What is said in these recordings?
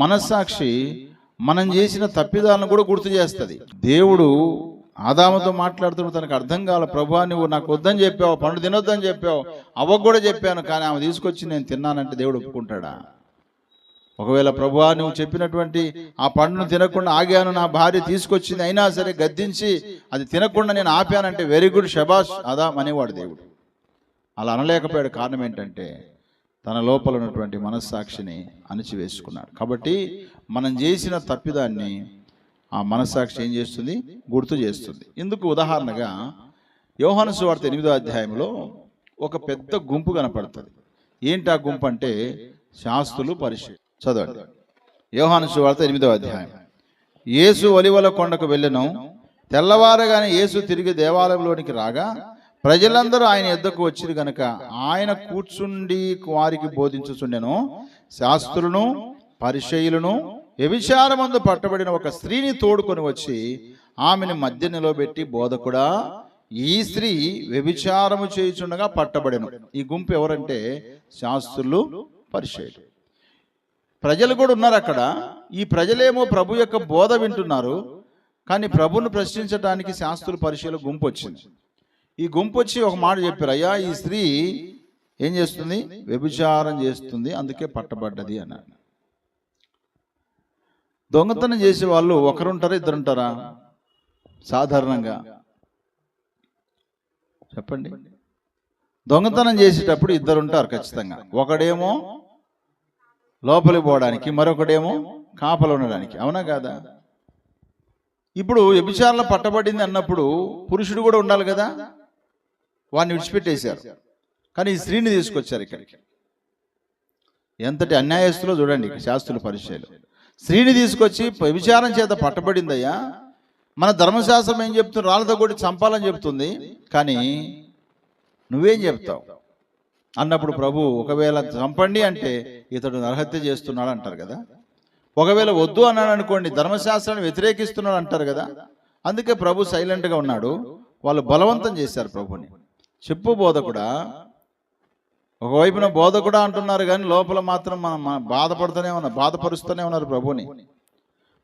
మనస్సాక్షి మనం చేసిన తప్పిదాలను కూడా గుర్తు చేస్తుంది. దేవుడు ఆదాముతో మాట్లాడుతున్న తనకు అర్థం కాల ప్రభా నువ్వు నాకు వద్దని చెప్పావు పండు తినొద్దని చెప్పావు అవ్వకు కూడా చెప్పాను కానీ ఆమె తీసుకొచ్చి నేను తిన్నానంటే దేవుడు ఒప్పుకుంటాడా? ఒకవేళ ప్రభువా నువ్వు చెప్పినటువంటి ఆ పండును తినకుండా ఆగాను నా భార్య తీసుకొచ్చింది అయినా సరే గద్దించి అది తినకుండా నేను ఆపానంటే వెరీ గుడ్ షబాష్ అదా అనేవాడు దేవుడు. అలా అనలేకపోయాడు కారణం ఏంటంటే తన లోపల ఉన్నటువంటి మనస్సాక్షిని అణిచివేసుకున్నాడు. కాబట్టి మనం చేసిన తప్పిదాన్ని ఆ మనస్సాక్షి ఏం చేస్తుంది? గుర్తు చేస్తుంది. ఇందుకు ఉదాహరణగా యోహాను సువార్త ఎనిమిదో అధ్యాయంలో ఒక పెద్ద గుంపు కనపడుతుంది. ఏంటి ఆ గుంపు అంటే? శాస్త్రులు పరిచయం చదవండి. యోహాను సువార్త ఎనిమిదో అధ్యాయం. యేసు ఒలివల కొండకు వెళ్ళను. తెల్లవారగానే యేసు తిరిగి దేవాలయంలోనికి రాగా ప్రజలందరూ ఆయన ఎద్దకు వచ్చిరు గనక ఆయన కూర్చుండి వారికి బోధించుచుండెను. శాస్త్రులను పరిచయులను వ్యభిచారమందు పట్టబడిన ఒక స్త్రీని తోడుకొని వచ్చి ఆమెను మధ్య నిలబెట్టి బోధకుడా ఈ స్త్రీ వ్యభిచారము చేయుచుండగా పట్టబడెను. ఈ గుంపు ఎవరంటే శాస్త్రులు పరిచయులు ప్రజలు కూడా ఉన్నారు అక్కడ. ఈ ప్రజలేమో ప్రభు యొక్క బోధ వింటున్నారు. కానీ ప్రభును ప్రశ్నించడానికి శాస్త్రుల పరిచయలు గుంపు వచ్చింది. ఈ గుంపు వచ్చి ఒక మాట చెప్పారు అయ్యా ఈ స్త్రీ ఏం చేస్తుంది? వ్యభిచారం చేస్తుంది అందుకే పట్టబడ్డది అన్నారు. దొంగతనం చేసే వాళ్ళు ఒకరుంటారా ఇద్దరుంటారా? సాధారణంగా. చెప్పండి. దొంగతనం చేసేటప్పుడు ఇద్దరు ఉంటారు ఖచ్చితంగా. ఒకడేమో లోపలికి పోవడానికి మరొకడేమో కాపలు ఉండడానికి. అవునా కాదా? ఇప్పుడు వ్యభిచారంలో పట్టబడింది అన్నప్పుడు పురుషుడు కూడా ఉండాలి కదా? వాడిని విడిచిపెట్టేశారు. కానీ ఈ స్త్రీని తీసుకొచ్చారు ఇక్కడికి. ఎంతటి అన్యాయస్తులో చూడండి శాస్త్రుల పరిచయాలు. స్త్రీని తీసుకొచ్చి విచారం చేత పట్టబడిందయ్యా. మన ధర్మశాస్త్రం ఏం చెప్తుంది? రాళ్ళతో కొట్టి చంపాలని చెప్తుంది. కానీ నువ్వేం చెప్తావు? అన్నప్పుడు ప్రభు ఒకవేళ చంపండి అంటే ఇతడు నరహత్య చేస్తున్నాడు అంటారు కదా. ఒకవేళ వద్దు అన్నాడు అనుకోండి ధర్మశాస్త్రాన్ని వ్యతిరేకిస్తున్నాడు అంటారు కదా. అందుకే ప్రభు సైలెంట్గా ఉన్నాడు. వాళ్ళు బలవంతం చేశారు ప్రభుని. చెప్పు బోధకుడా. ఒకవైపున బోధకుడా అంటున్నారు కానీ లోపల మాత్రం మనం బాధపడుతూనే ఉన్నారు బాధపరుస్తూనే ఉన్నారు ప్రభుని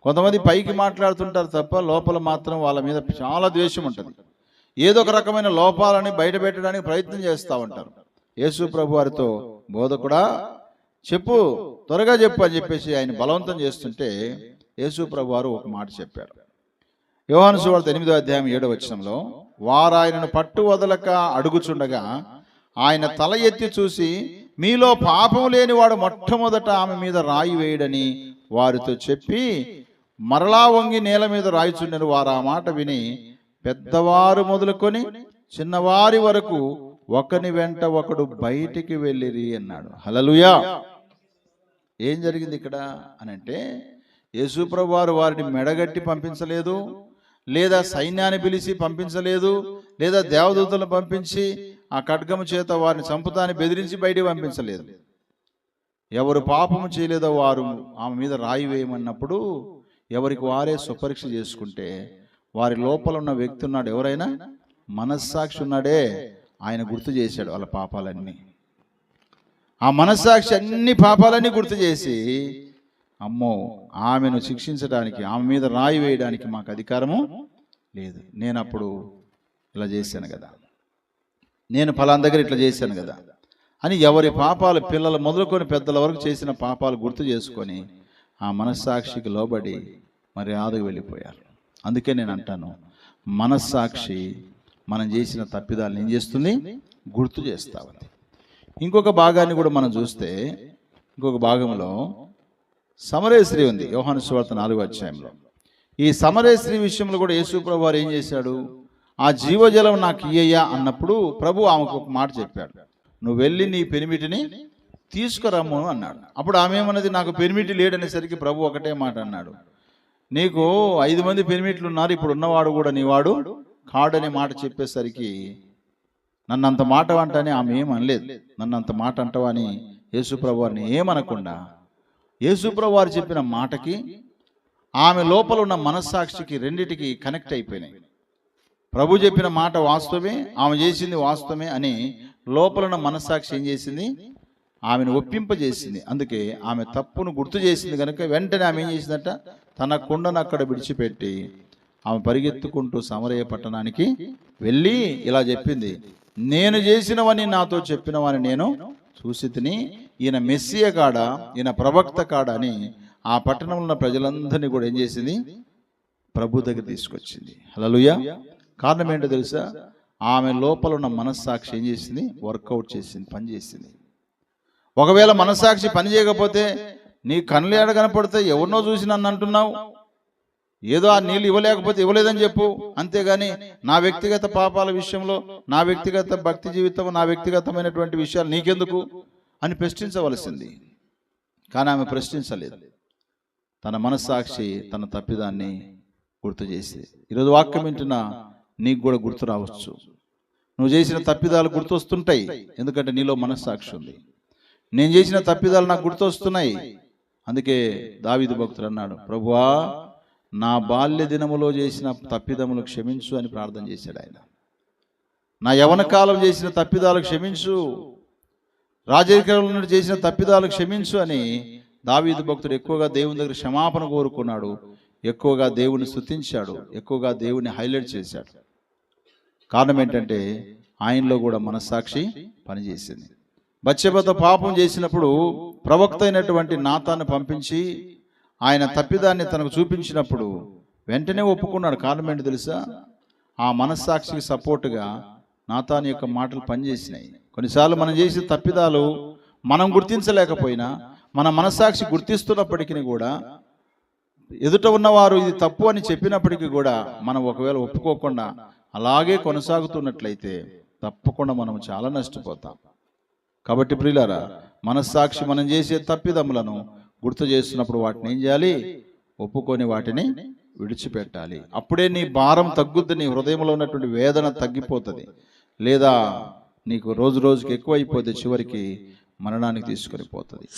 కొంతమంది పైకి మాట్లాడుతుంటారు తప్ప లోపల మాత్రం వాళ్ళ మీద చాలా ద్వేషం ఉంటుంది. ఏదో ఒక రకమైన లోపాలని బయట పెట్టడానికి ప్రయత్నం చేస్తూ ఉంటారు. యేసు ప్రభు వారితో బోధకుడా చెప్పు త్వరగా చెప్పు అని చెప్పేసి ఆయన బలవంతం చేస్తుంటే యేసు ప్రభు వారు ఒక మాట చెప్పారు. యోహాను సువార్త ఎనిమిదో అధ్యాయం ఏడో వచనంలో వారాయనను పట్టు వదలక అడుగుచుండగా ఆయన తల ఎత్తి చూసి మీలో పాపం లేనివాడు మొట్టమొదట ఆమె మీద రాయి వేయడని వారితో చెప్పి మరలా వంగి నేల మీద రాయిచుండెను వారు ఆ మాట విని పెద్దవారు మొదలుకొని చిన్నవారి వరకు ఒకని వెంట ఒకడు బయటికి వెళ్ళిరి అన్నాడు. హలలుయా ఏం జరిగింది ఇక్కడ? అని అంటే యేసుప్రభు వారు వారిని మెడగట్టి పంపించలేదు. లేదా సైన్యాన్ని పిలిచి పంపించలేదు లేదా దేవదూతలను పంపించి ఆ ఖడ్గము చేత వారిని చంపుతాని బెదిరించి బయటికి పంపించలేదు. ఎవరు పాపము చేయలేదో వారు ఆమె మీద రాయి వేయమన్నప్పుడు ఎవరికి వారే సుపరీక్ష చేసుకుంటే వారి లోపల ఉన్న వ్యక్తి ఉన్నాడు. ఎవరైనా? మనస్సాక్షి ఉన్నాడే. ఆయన గుర్తు చేశాడు వాళ్ళ పాపాలన్నీ. ఆ మనస్సాక్షి అన్ని పాపాలన్నీ గుర్తు చేసి అమ్మో ఆమెను శిక్షించడానికి ఆమె మీద రాయి వేయడానికి మాకు అధికారము లేదు. నేను అప్పుడు ఇలా చేశాను కదా. నేను ఫలాన్ దగ్గర ఇట్లా చేశాను కదా. అని ఎవరి పాపాలు పిల్లలు మొదలుకొని పెద్దల వరకు చేసిన పాపాలు గుర్తు చేసుకొని ఆ మనస్సాక్షికి లోబడి మరి వెళ్ళిపోయారు. అందుకే నేను అంటాను మనస్సాక్షి మనం చేసిన తప్పిదాలను ఏం చేస్తుంది? గుర్తు చేస్తా ఉంది ఇంకొక భాగాన్ని కూడా మనం చూస్తే ఇంకొక భాగంలో సమరేశ్రీ ఉంది. యోహాను సువార్త నాలుగో అధ్యాయంలో. ఈ సమరేశ్రీ విషయంలో కూడా యేసుప్రభు వారు ఏం చేశాడు? ఆ జీవజలం నాకు ఇయ్యయ్యా అన్నప్పుడు ప్రభు ఆమెకు ఒక మాట చెప్పాడు. నువ్వు వెళ్ళి నీ పెనిమిటిని తీసుకురమ్ము అన్నాడు. అప్పుడు ఆమె ఏమన్నది? నాకు పెనిమిటి లేడనేసరికి ప్రభు ఒకటే మాట అన్నాడు. నీకు ఐదు మంది పెనిమిట్లు ఉన్నారు. ఇప్పుడు ఉన్నవాడు కూడా నీవాడు కాడనే మాట చెప్పేసరికి నన్నంత మాట అంటానే ఆమె ఏమనలేదు నన్నంత నన్ను అంత మాట అంటవా అని యేసుప్రభు వారిని ఏమనకుండా యేసుప్రభు వారు చెప్పిన మాటకి ఆమె లోపల ఉన్న మనస్సాక్షికి రెండిటికి కనెక్ట్ అయిపోయినాయి. ప్రభు చెప్పిన మాట వాస్తవమే ఆమె చేసింది వాస్తవమే అని లోపల ఉన్న మనస్సాక్షి ఏం చేసింది? ఆమెను ఒప్పింపజేసింది. అందుకే ఆమె తప్పును గుర్తు చేసింది కనుక వెంటనే ఆమె ఏం చేసిందట? తన కుండను అక్కడ విడిచిపెట్టి ఆమె పరిగెత్తుకుంటూ సమరయ పట్టణానికి వెళ్ళి ఇలా చెప్పింది. నేను చేసినవని నాతో చెప్పినవని నేను చూసి తిని ఈయన మెస్సియ కాడ ఈయన ప్రవక్త కాడ అని ఆ పట్టణంలో ఉన్న ప్రజలందరినీ కూడా ఏం చేసింది? ప్రభు దగ్గర తీసుకొచ్చింది. హలలుయ కారణం ఏంటో తెలుసా? ఆమె లోపల ఉన్న మనస్సాక్షి ఏం చేసింది? వర్కౌట్ చేసింది పని చేసింది. ఒకవేళ మనస్సాక్షి పని చేయకపోతే నీ కళ్ళు ఏడ కనపడితే ఎవరినో చూసి నన్ను అంటున్నావు? ఏదో ఆ నీళ్ళు ఇవ్వలేకపోతే ఇవ్వలేదని చెప్పు. అంతేగాని నా వ్యక్తిగత పాపాల విషయంలో నా వ్యక్తిగత భక్తి జీవితం నా వ్యక్తిగతమైనటువంటి విషయాలు నీకెందుకు? అని ప్రశ్నించవలసింది. కానీ ఆమె ప్రశ్నించలేదు. తన మనస్సాక్షి తన తప్పిదాన్ని గుర్తు చేసి ఈరోజు వాక్యం వింటున్నా నీకు కూడా గుర్తు రావచ్చు. నువ్వు చేసిన తప్పిదాలు గుర్తొస్తుంటాయి ఎందుకంటే నీలో మనస్సాక్షి ఉంది. నేను చేసిన తప్పిదాలు నాకు గుర్తొస్తున్నాయి. అందుకే దావీదు భక్తుడు అన్నాడు ప్రభువా నా బాల్య దినములో చేసిన తప్పిదములు క్షమించు అని ప్రార్థన చేశాడు ఆయన. నా యవన కాలం చేసిన తప్పిదాలు క్షమించు రాజకీయంలో చేసిన తప్పిదాలు క్షమించు అని దావీదు భక్తుడు ఎక్కువగా దేవుని దగ్గర క్షమాపణ కోరుకున్నాడు. ఎక్కువగా దేవుని స్థుతించాడు ఎక్కువగా దేవుని హైలైట్ చేశాడు. కారణం ఏంటంటే ఆయనలో కూడా మనస్సాక్షి పనిచేసింది. బచ్చబత పాపం చేసినప్పుడు ప్రవక్త అయినటువంటి నాతాన్ని పంపించి ఆయన తప్పిదాన్ని తనకు చూపించినప్పుడు వెంటనే ఒప్పుకున్నాడు. కారణం ఏంటి తెలుసా? ఆ మనస్సాక్షికి సపోర్టుగా నాతాని యొక్క మాటలు పనిచేసినాయి. కొన్నిసార్లు మనం చేసిన తప్పిదాలు మనం గుర్తించలేకపోయినా మన మనస్సాక్షి గుర్తిస్తున్నప్పటికీ కూడా ఎదుట ఉన్నవారు ఇది తప్పు అని చెప్పినప్పటికీ కూడా మనం ఒకవేళ ఒప్పుకోకుండా అలాగే కొనసాగుతున్నట్లయితే తప్పకుండా మనం చాలా నష్టపోతాం. కాబట్టి ప్రియులారా మనస్సాక్షి మనం చేసే తప్పిదములను గుర్తు చేస్తున్నప్పుడు వాటిని ఏం చేయాలి? ఒప్పుకొని వాటిని విడిచిపెట్టాలి. అప్పుడే నీ భారం తగ్గుద్ది నీ హృదయంలో ఉన్నటువంటి వేదన తగ్గిపోతుంది. లేదా నీకు రోజు రోజుకి ఎక్కువైపోతే చివరికి మరణానికి తీసుకొని పోతుంది.